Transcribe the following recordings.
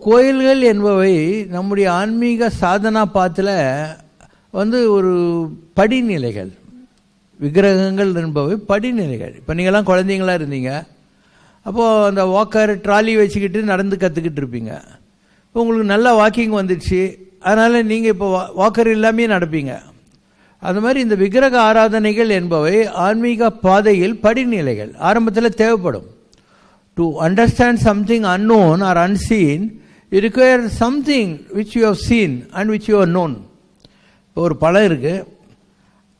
கோயில்கள் என்பவை நம்முடைய ஆன்மீக சாதனா பாத்தில் வந்து ஒரு படிநிலைகள். விக்கிரகங்கள் என்பவை படிநிலைகள். இப்போ நீங்கள்லாம் குழந்தைங்களா இருந்தீங்க. அப்போது அந்த வாக்கர் ட்ராலி வச்சுக்கிட்டு நடந்து கற்றுக்கிட்டு இருப்பீங்க. இப்போ உங்களுக்கு நல்லா வாக்கிங் வந்துடுச்சு. அதனால் நீங்கள் இப்போ வா வாக்கர் இல்லாமே நடப்பீங்க. அது மாதிரி இந்த விக்கிரக ஆராதனைகள் என்பவை ஆன்மீக பாதையில் படிநிலைகள். ஆரம்பத்தில் தேவைப்படும். To understand something unknown or unseen you require something which you have seen and which you are known. இப்போ ஒரு பழம் இருக்குது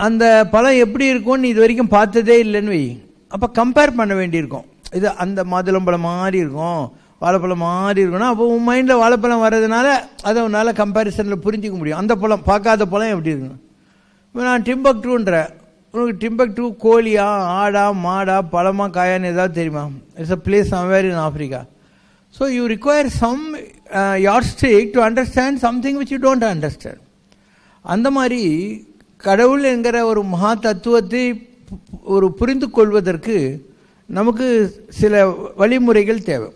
அந்த பழம் எப்படி இருக்கும்னு இது வரைக்கும் பார்த்ததே இல்லைன்னு வை. அப்போ கம்பேர் பண்ண வேண்டியிருக்கும். இது அந்த மாதுளம்பழம் மாதிரி இருக்கும் வாழைப்பழம் மாதிரி இருக்கும்னா அப்போ உன் மைண்டில் வாழைப்பழம் வர்றதுனால அதை உன்னால் கம்பேரிசனில் புரிஞ்சிக்க முடியும். அந்த பழம் பார்க்காத பழம் எப்படி இருக்கும் இப்போ நான் டிம்பக் உனக்கு டிம்பக் டூ கோழியா ஆடா மாடா பழமா காயான்னு ஏதாவது தெரியுமா? It's a place somewhere in Africa so you require some yardstick to understand something which you don't understand அந்த மாதிரி கடவுள் என்கிற ஒரு மகா தத்துவத்தை ஒரு புரிந்து கொள்வதற்கு நமக்கு சில வழிமுறைகள் தேவை.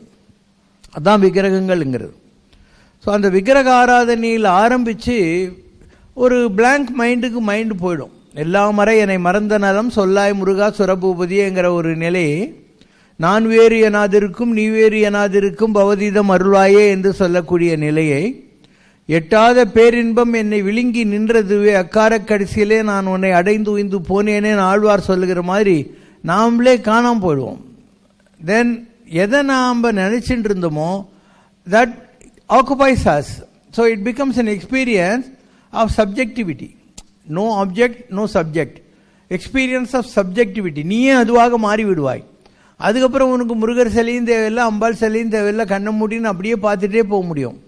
அதான் விக்கிரகங்கள்ங்கிறது. ஸோ அந்த விக்கிரக ஆராதனையில் ஆரம்பித்து ஒரு பிளாங்க் மைண்டுக்கு மைண்டு போயிடும். எல்லா மறை என்னை மறந்த நலம் சொல்லாய் முருகா சுரபூபதிங்கிற ஒரு நிலை. நான் வேறு எனாதிருக்கும் நீ வேறு எனாதிருக்கும் பவதீதம் அருள்வாயே என்று சொல்லக்கூடிய நிலையை. எட்டாத பேரின்பம் என்னை விழுங்கி நின்றதுவே. அக்கார கடைசியிலே நான் உன்னை அடைந்து உய்ந்து போனேனேன்னு ஆழ்வார் சொல்லுகிற மாதிரி நாமளே காணாம போயிடுவோம். தென் எதை நாம் நினச்சிட்டு இருந்தோமோ that occupies us so it becomes an experience of subjectivity no object no subject experience of subjectivity நீயே அதுவாக மாறி விடுவாய் அதுக்கப்புறம் உனக்கு முருகர் சிலையும் தேவையில்லை அம்பாள் சிலையும் தேவையில்லை கண்ணை மூடின்னு அப்படியே பார்த்துட்டே போக முடியும்.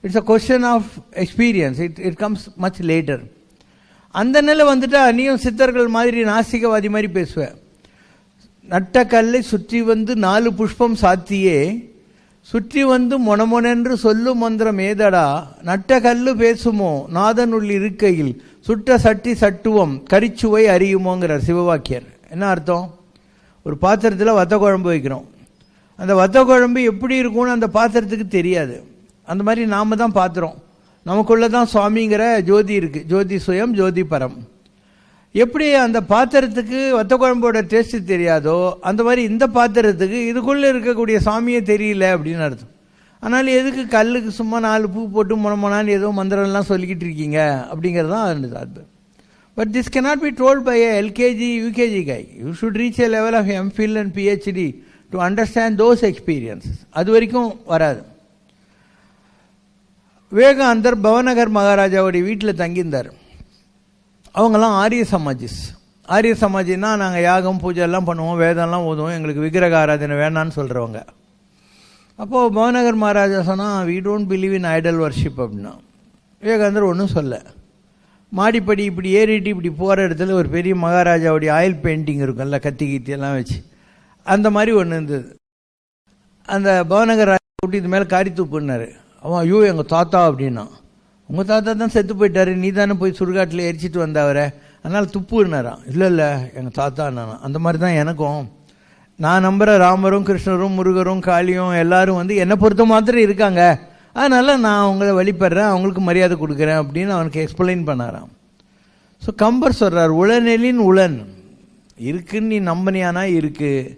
It's a question of experience it it comes much later அந்த நிலை வந்துட்டா நீயும் சித்தர்கள் மாதிரி நாசிகவாதி மாதிரி பேசுவேன் நட்ட கல்லை சுற்றி வந்து நாலு புஷ்பம் சாத்தியே. சுற்றி வந்து மொனமொனென்று சொல்லும் மந்திரம் ஏதடா? நட்ட கல்லு பேசுமோ? நாதனுள் இருக்கையில். சுட்ட சட்டி சட்டுவம் கரிச்சுவை அறியுமோங்கிறார் சிவவாக்கியர். என்ன அர்த்தம்? ஒரு பாத்திரத்தில் வத்த குழம்பு வைக்கிறோம். அந்த வத்த குழம்பு எப்படி இருக்கும்னு அந்த பாத்திரத்துக்கு தெரியாது. அந்த மாதிரி நாம் தான் பாத்திரம். நமக்குள்ள தான் சுவாமிங்கிற ஜோதி இருக்குது ஜோதி சுயம் ஜோதி பரம். எப்படி அந்த பாத்திரத்துக்கு வத்த குழம்போட டேஸ்ட்டு தெரியாதோ அந்த மாதிரி இந்த பாத்திரத்துக்கு இதுக்குள்ளே இருக்கக்கூடிய சாமியே தெரியல அப்படின்னு அர்த்தம். ஆனால் எதுக்கு கல்லுக்கு சும்மா நாலு பூ போட்டு முனமுனான்னு ஏதோ மந்திரம்லாம் சொல்லிக்கிட்டு இருக்கீங்க? அப்படிங்கிறது தான் அது அர்த்தம் but this cannot be told by a LKG UKG guy you should reach a level of MPhil and PhD to understand those experiences அது வரைக்கும் வராது. விவேகானந்தர் பவநகர் மகாராஜாவுடைய வீட்டில் தங்கியிருந்தார். அவங்கெல்லாம் ஆரிய சமாஜிஸ். ஆரிய சமாஜின்னா நாங்கள் யாகம் பூஜை எல்லாம் பண்ணுவோம் வேதம்லாம் ஓதுவோம் எங்களுக்கு விக்கிரக ஆராதனை வேணான்னு சொல்கிறவங்க அப்போது பவநகர் மகாராஜா சொன்னால் we don't believe in idol worship அப்படின்னா. விவேகானந்தர் ஒன்றும் சொல்ல. மாடிப்படி இப்படி ஏறிட்டு இப்படி போகிற இடத்துல ஒரு பெரிய மகாராஜாவுடைய ஆயில் பெயிண்டிங் இருக்கும்ல கத்தி கித்தி எல்லாம் வச்சு. அந்த மாதிரி ஒன்று இருந்தது. அந்த பவநகர் ராஜா கூட்டி இது மேலே காரி தூப்புனாரு அவன் ஐயோ எங்கள் தாத்தா அப்படின்னா. உங்கள் தாத்தா தான் செத்து போயிட்டாரு. நீ தானே போய் சுடுகாட்டில் எரிச்சிட்டு வந்தவரை. அதனால் துப்புனாரான் இல்லை இல்லை எங்கள் தாத்தா நான் அந்த மாதிரி தான் எனக்கும். நான் நம்புகிற ராமரும் கிருஷ்ணரும் முருகரும் காளியும் எல்லாரும் வந்து என்னை பொறுத்த மாத்திரம் இருக்காங்க. அதனால் நான் அவங்கள வழிபடுறேன் அவங்களுக்கு மரியாதை கொடுக்குறேன் அப்படின்னு அவனுக்கு எக்ஸ்பிளைன் பண்ணாராம். ஸோ கம்பர் சொல்கிறார் உளநெலின் உளன். இருக்குன்னு நீ நம்பனியானா இருக்குது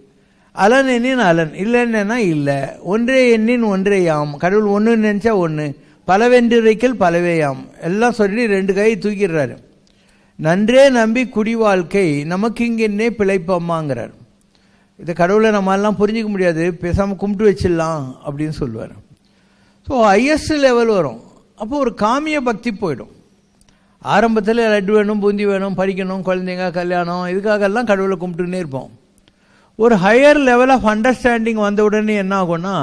அலன் எண்ணின் அலன். இல்லைன்னா இல்லை. ஒன்றே எண்ணின் ஒன்றே யாம். கடவுள் ஒன்று நினச்சா ஒன்று பலவென்றிரைக்கல் பலவேயாம் எல்லாம் சொல்லி ரெண்டு கை தூக்கிடுறாரு. நன்றே நம்பி குடி வாழ்க்கை நமக்கு இங்கென்னே பிழைப்பம்மாங்கிறார் இந்த கடவுளை நம்மளாம் புரிஞ்சிக்க முடியாது. பேசாமல் கும்பிட்டு வச்சிடலாம் அப்படின்னு சொல்லுவார். ஸோ ஹையஸ்ட் லெவல் வரும். அப்போ ஒரு காமிய பக்தி போயிடும். ஆரம்பத்தில் லட்டு வேணும் பூந்தி வேணும் படிக்கணும் குழந்தைங்க கல்யாணம் இதுக்காகலாம் கடவுளை கும்பிட்டுன்னே இருப்போம். ஒரு ஹையர் லெவல் ஆஃப் அண்டர்ஸ்டாண்டிங் வந்த உடனே என்ன ஆகும்னா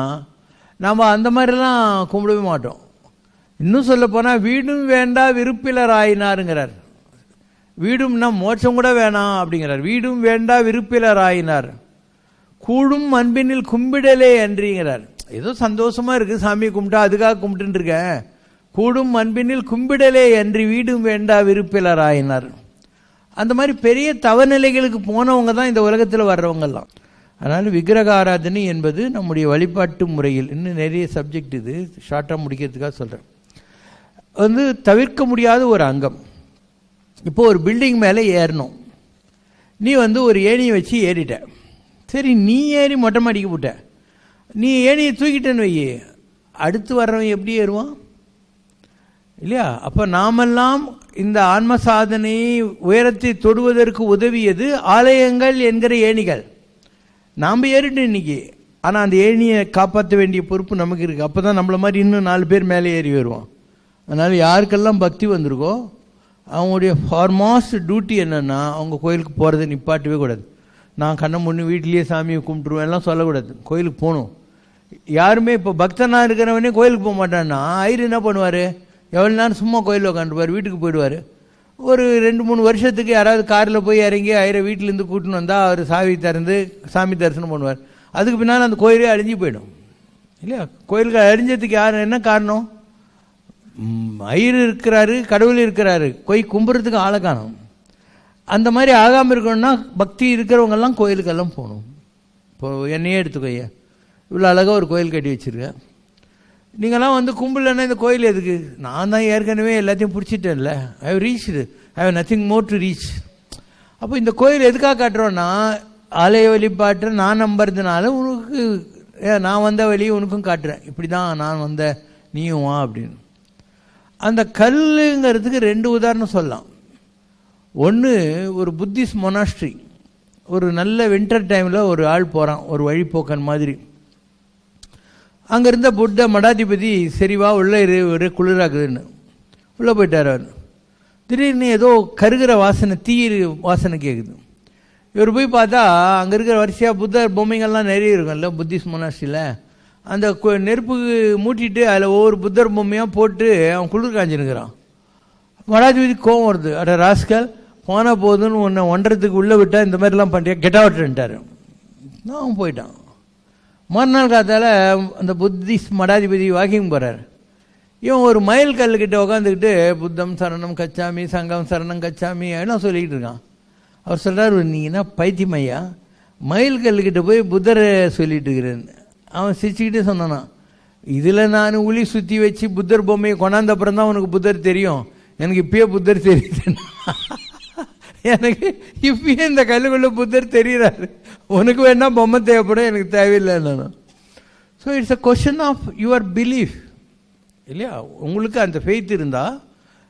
நம்ம அந்த மாதிரிலாம் கும்பிடவே மாட்டோம். இன்னும் சொல்லப்போனால் வீடும் வேண்டா விருப்பிலர் ஆயினாருங்கிறார் வீடும்னா மோட்சம் கூட வேணாம் அப்படிங்கிறார். வீடும் வேண்டா விருப்பிலர் ஆயினார் கூடும் அன்பினில் கும்பிடலே என்றிங்கிறார். ஏதோ சந்தோஷமா இருக்கு சாமி கும்பிட்டா அதுக்காக கும்பிட்டு இருக்க கூடும் அன்பினில் கும்பிடலே என்று வீடும் வேண்டா விருப்பிலராயினார். அந்த மாதிரி பெரிய தவநிலைகளுக்கு போனவங்க தான் இந்த உலகத்தில் வர்றவங்கெல்லாம். அதனால் விக்கிரக ஆராதனை என்பது நம்முடைய வழிபாட்டு முறையில். இன்னும் நிறைய சப்ஜெக்ட் இது. ஷார்ட்டாக முடிக்கிறதுக்காக சொல்கிறேன் வந்து தவிர்க்க முடியாத ஒரு அங்கம். இப்போ ஒரு பில்டிங் மேலே ஏறணும். நீ வந்து ஒரு ஏணியை வச்சு ஏறிட்ட. சரி நீ ஏறி மொட்டை மாடிக்கு போட்ட. நீ ஏணியை தூக்கிட்டேன்னு வை. அடுத்து வர்றவன் எப்படி ஏறுவான்? இல்லையா? அப்போ நாமெல்லாம் இந்த ஆன்ம சாதனை உயரத்தை தொடுவதற்கு உதவியது ஆலயங்கள் என்கிற ஏணிகள். நாம் ஏறிட்டோம் இன்னைக்கு. ஆனால் அந்த ஏணியை காப்பாற்ற வேண்டிய பொறுப்பு நமக்கு இருக்குது அப்போ தான் நம்மள மாதிரி இன்னும் நாலு பேர் மேலே ஏறி வருவோம் அதனால் யாருக்கெல்லாம் பக்தி வந்திருக்கோ அவங்களுடைய ஃபார்மாஸ்ட் டியூட்டி என்னென்னா அவங்க கோயிலுக்கு போகிறத நிப்பாட்டவே கூடாது. நான் கண்ணை முன்னு வீட்டிலேயே சாமியை கும்பிட்டுருவேன்லாம் சொல்லக்கூடாது. கோயிலுக்கு போகணும். யாருமே இப்போ பக்தனாக இருக்கிறவனே கோயிலுக்கு போக மாட்டான்னா ஐயர் என்ன பண்ணுவார்? எவ்வளோ நேரம் சும்மா கோயிலில் உட்காந்துருப்பார் வீட்டுக்கு போயிடுவார். ஒரு ரெண்டு மூணு வருஷத்துக்கு யாராவது காரில் போய் இறங்கி ஐயரை வீட்டிலேருந்து கூட்டின்னு வந்தால் அவர் சாவி திறந்து சாமி தரிசனம் பண்ணுவார். அதுக்கு பின்னால் அந்த கோயிலே அழிஞ்சு போயிடும். இல்லையா? கோயிலுக்கு அழிஞ்சதுக்கு யார் என்ன காரணம்? ஐயர் இருக்கிறாரு கடவுள் இருக்கிறாரு. போய் கும்புறதுக்கு ஆளை காணும். அந்த மாதிரி ஆகாமல் இருக்கணும்னா பக்தி இருக்கிறவங்கெல்லாம் கோயிலுக்கெல்லாம் போகணும். இப்போ என்னையே எடுத்துக்கோய்யா இவ்வளோ அழகாக ஒரு கோயில் கட்டி வச்சுருக்கேன் நீங்களாம் வந்து கும்பலன்னா இந்த கோயில் எதுக்கு? நான் தான் ஏற்கனவே எல்லாத்தையும் பிடிச்சிட்டேன்ல. I have reached I have nothing more to reach அப்போ இந்த கோயில் எதுக்காக காட்டுறோன்னா ஆலய வழிபாட்டை நான் நம்புறதுனால உனக்கு நான் வந்த வழியை உனக்கும் காட்டுறேன். இப்படி தான் நான் வந்த நீயும் வா அப்படின்னு. அந்த கல்லுங்கிறதுக்கு ரெண்டு உதாரணம் சொல்லலாம். ஒன்று ஒரு புத்திஸ்ட் மொனாஸ்ட்ரி ஒரு நல்ல வின்டர் டைமில் ஒரு ஆள் போகிறான் ஒரு வழிப்போக்கன் மாதிரி. அங்கே இருந்த புத்த மடாதிபதி சரிவா உள்ளே இரு ஒரு குளிராக்குதுன்னு. உள்ளே போயிட்டார் அவர். திடீர்னு ஏதோ கருகிற வாசனை தீயிரு வாசனை கேட்குது இவர் போய் பார்த்தா அங்கே இருக்கிற வரிசையாக புத்தர் பொம்மைகள்லாம் நிறைய இருக்கும்ல புத்திஸ்ட் மொனாஸ்ட்ரியில் அந்த நெருப்பு மூட்டிட்டு அதில் ஒவ்வொரு புத்தர் பொம்மையாக போட்டு அவன் குளிர் காஞ்சிருக்கிறான் மடாதிபதி கோவம் வருது அட ராஸ்கல் போனால் போதுன்னு உன்னை ஒன்றத்துக்கு உள்ளே விட்டால் இந்த மாதிரிலாம் பண்ணுறியா கெட் அவுட்ன்ட்டார் நான் போயிட்டான். மறுநாள் காத்தால அந்த புத்திஸ்ட் மடாதிபதி வாக்கிங் போகிறார் இவன் ஒரு மயில் கல்லுக்கிட்ட உட்காந்துக்கிட்டு புத்தம் சரணம் கச்சாமி சங்கம் சரணம் கச்சாமி எல்லாம் சொல்லிக்கிட்டு இருக்கான். அவர் சொல்கிறார் நீ என்ன பைத்தியமையா மயில் கல்லுக்கிட்ட போய் புத்தரை சொல்லிட்டு இருக்கிறேன்னு அவன் சிரிச்சுக்கிட்டே சொன்னானா இதில் நான் உளி சுற்றி வச்சு புத்தர் பொம்மையை கொண்டாந்த அப்புறம் தான் உனக்கு புத்தர் தெரியும். எனக்கு இப்பயே புத்தர் தெரியுது எனக்கு இப்பயும் இந்த கல்லுக்குள்ள புத்தர் தெரியுறாரு. உனக்கு வேணா பொம்மை தேவைப்படும் எனக்கு தேவையில்லை நான். So it's a question of your belief இல்லையா? உங்களுக்கு அந்த ஃபெய்த் இருந்தால்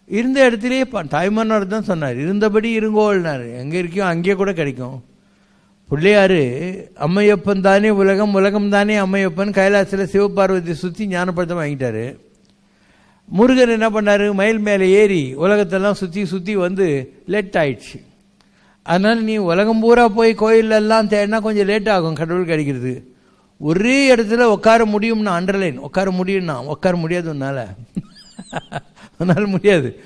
இருந்த இடத்துலையே ப- தான் சொன்னார் இருந்தபடி இருங்கோல்னார் எங்கே இருக்கியோ அங்கேயே கூட கிடைக்கும். பிள்ளையாரு அம்மையப்பன் தானே உலகம் உலகம் தானே அம்மையப்பன். கைலாசத்தில் சிவபார்வதி சுற்றி ஞானப்படுத்த வாங்கிட்டாரு. முருகன் என்ன பண்ணாரு? மயில் மேலே ஏறி உலகத்தெல்லாம் சுற்றி சுற்றி வந்து லேட் ஆயிடுச்சு. அதனால் நீ உலகம் பூரா போய் கோயிலெல்லாம் தேடினா கொஞ்சம் லேட் ஆகும் கடவுள் கிடைக்கிறது. ஒரே இடத்துல உட்கார முடியும்னா அண்டர்லைன் உட்கார முடியும்னா உட்கார முடியாது உன்னால். உன்னால் முடியாது.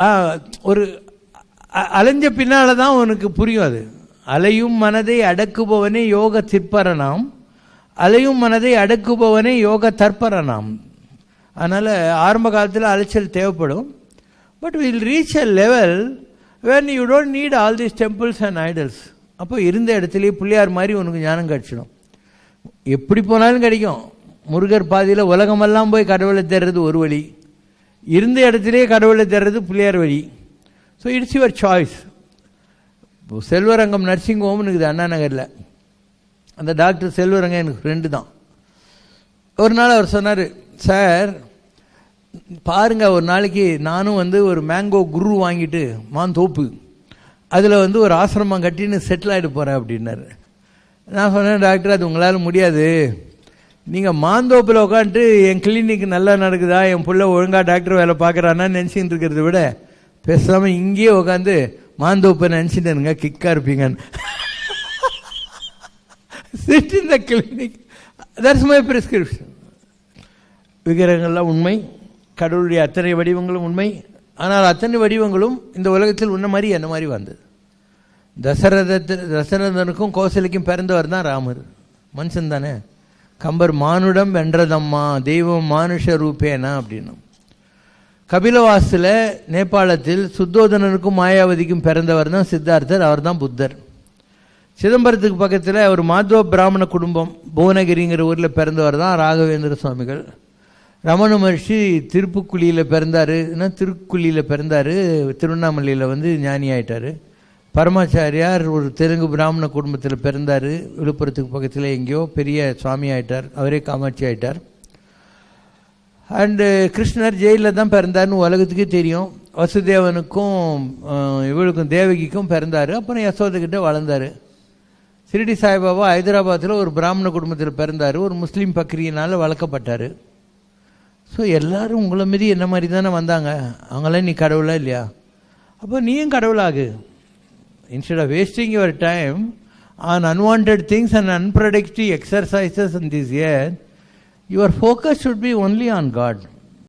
ஆ, ஒரு அ- அலைஞ்ச பின்னால் தான் உனக்கு புரியும் அது. அலையும் மனதை அடக்குபவனே யோக சிற்பரனாம் அலையும் மனதை அடக்குபவனே யோக தற்பரணாம் அதனால் ஆரம்ப காலத்தில் அலைச்சல் தேவைப்படும். But will reach a level when you don't need all these temples and idols அப்போ இருந்த இடத்துலயே பிள்ளையார் மாதிரி உனக்கு ஞானம் கிடச்சிடும். எப்படி போனாலும் கிடைக்கும். முருகர் பாதியில் உலகமெல்லாம் போய் கடவுளை தேடுறது ஒரு வழி. இருந்த இடத்துலயே கடவுளை தேடுறது பிள்ளையார் வழி. ஸோ இட்ஸ் யுவர் சாய்ஸ் இப்போ செல்வரங்கம் நர்சிங் ஹோம்னு இருக்குது அண்ணா நகரில். அந்த டாக்டர் செல்வரங்கம் எனக்கு ஃப்ரெண்டு தான். ஒரு நாள் அவர் சொன்னார் சார் பாருங்க ஒரு நாளைக்கு நானும் வந்து ஒரு மேங்கோ குரு வாங்கிட்டு மாந்தோப்பு அதில் வந்து ஒரு ஆசிரமம் கட்டின்னு செட்டில் ஆகிட்டு போகிறேன் அப்படின்னாரு. நான் சொன்னேன் டாக்டர் அது உங்களால் முடியாது. நீங்கள் மாந்தோப்பில் உட்காந்துட்டு என் கிளினிக் நல்லா நடக்குதா? என் பிள்ளை ஒழுங்காக டாக்டர் வேலை பார்க்குறான்னா நினச்சிட்டு இருக்கிறத விட பேசாமல் இங்கேயே உட்காந்து மாந்தோப்பை நினச்சிட்டு இருங்க கிக்காக இருப்பீங்கன்னு. Sit in the clinic that's my prescription விக்கிரகங்கள்லாம் உண்மை. கடவுளுடைய அத்தனை வடிவங்களும் உண்மை. ஆனால் அத்தனை வடிவங்களும் இந்த உலகத்தில் உன்ன மாதிரி என்ன மாதிரி வந்தது? தசரதத்து தசரதனுக்கும் கோசலிக்கும் பிறந்தவர் தான் ராமர். மனுஷன் தானே. கம்பர் மானுடம் வென்றதம்மா தெய்வம் மானுஷ ரூபேனா அப்படின்னும். கபிலவாசில் நேபாளத்தில் சுத்தோதனனுக்கும் மாயாவதிக்கும் பிறந்தவர் தான் சித்தார்த்தர் அவர் தான் புத்தர். சிதம்பரத்துக்கு பக்கத்தில் அவர் மாதவ பிராமண குடும்பம் புவனகிரிங்கிற ஊரில் பிறந்தவர் தான் ராகவேந்திர சுவாமிகள். ரமண மகர்ஷி திருப்புக்குழியில் பிறந்தார். திருக்குழியில் பிறந்தார். திருவண்ணாமலையில் வந்து ஞானி ஆயிட்டார். பரமாச்சாரியார் ஒரு தெலுங்கு பிராமண குடும்பத்தில் பிறந்தார். விழுப்புரத்துக்கு பக்கத்தில் எங்கேயோ பெரிய சுவாமி ஆயிட்டார். அவரே காமாட்சி ஆயிட்டார். அண்டு கிருஷ்ணர் ஜெயிலில் தான் பிறந்தார்னு உலகத்துக்கே தெரியும். வசுதேவனுக்கும் இவளுக்கும் தேவகிக்கும் பிறந்தார். அப்புறம் யசோதகிட்ட வளர்ந்தார். சிரிடி சாய்பாபா ஹைதராபாத்தில் ஒரு பிராமண குடும்பத்தில் பிறந்தார். ஒரு முஸ்லீம் பக்ரியினால் வளர்க்கப்பட்டார். ஸோ எல்லோரும் உங்களை மாரி என்ன மாதிரி தானே வந்தாங்க அவங்களாம் நீ கடவுளா இல்லையா அப்போ நீயும் கடவுளாகு instead of wasting your time on unwanted things and unpredictable exercises in this year your focus should be only on God